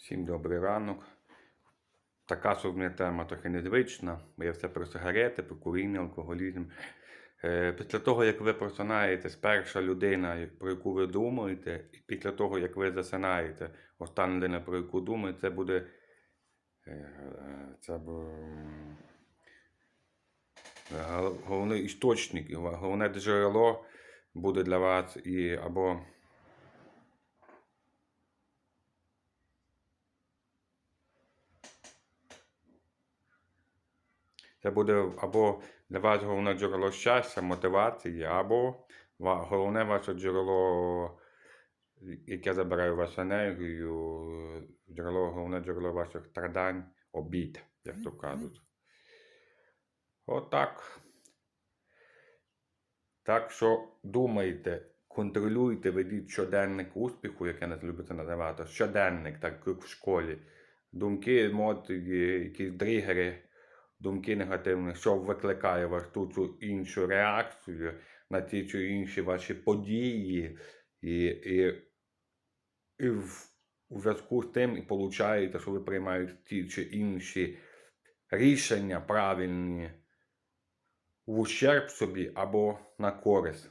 Всім добрий ранок. Така сьогодні тема трохи незвична, бо я все про сигарети, про куріння, алкоголізм. Е, після того, як ви просинаєтесь, перша людина, про яку ви думаєте, і після того, як ви засинаєте, остання людина, про яку думаєте, це буде. е, Це бу- гол- головний істочник, головне джерело буде для вас і або. Це буде або для вас головне джерело щастя, мотивації, або головне ваше джерело, яке забирає вашу енергію, джерело, головне джерело ваших страдань, обід, як то кажуть. Отак. Так що думайте, контролюйте, ведіть щоденник успіху, як я не люблю називати, щоденник, так як в школі. Думки, емоції, якісь тригери, думки негативні, що викликає вас ту чи іншу реакцію на ті чи інші ваші події. І, і, і в, у зв'язку з тим і получаєте, що ви приймаєте ті чи інші рішення правильні в ущерб собі або на користь.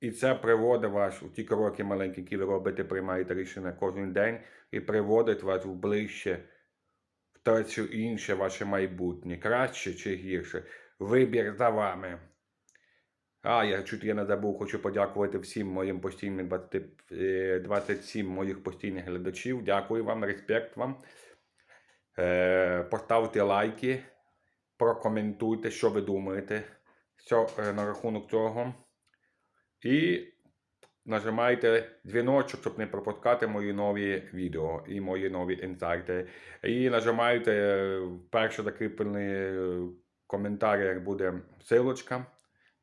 І це приводить вас у ті кроки маленькі, які ви робите, приймаєте рішення кожен день, і приводить вас в ближче те чи інше ваше майбутнє, краще чи гірше. Вибір за вами. А, я чуть я не забув, хочу подякувати всім моїм постійним 20, е, 27 моїх постійних глядачів. Дякую вам, респект вам. Е, поставте лайки, прокоментуйте, що ви думаєте що, е, на рахунок цього. І нажимайте дзвіночок, щоб не пропускати мої нові відео і мої нові інсайти. І нажимайте е, перший закріплений е, коментар, як буде силочка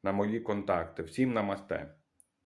на мої контакти. Всім намасте.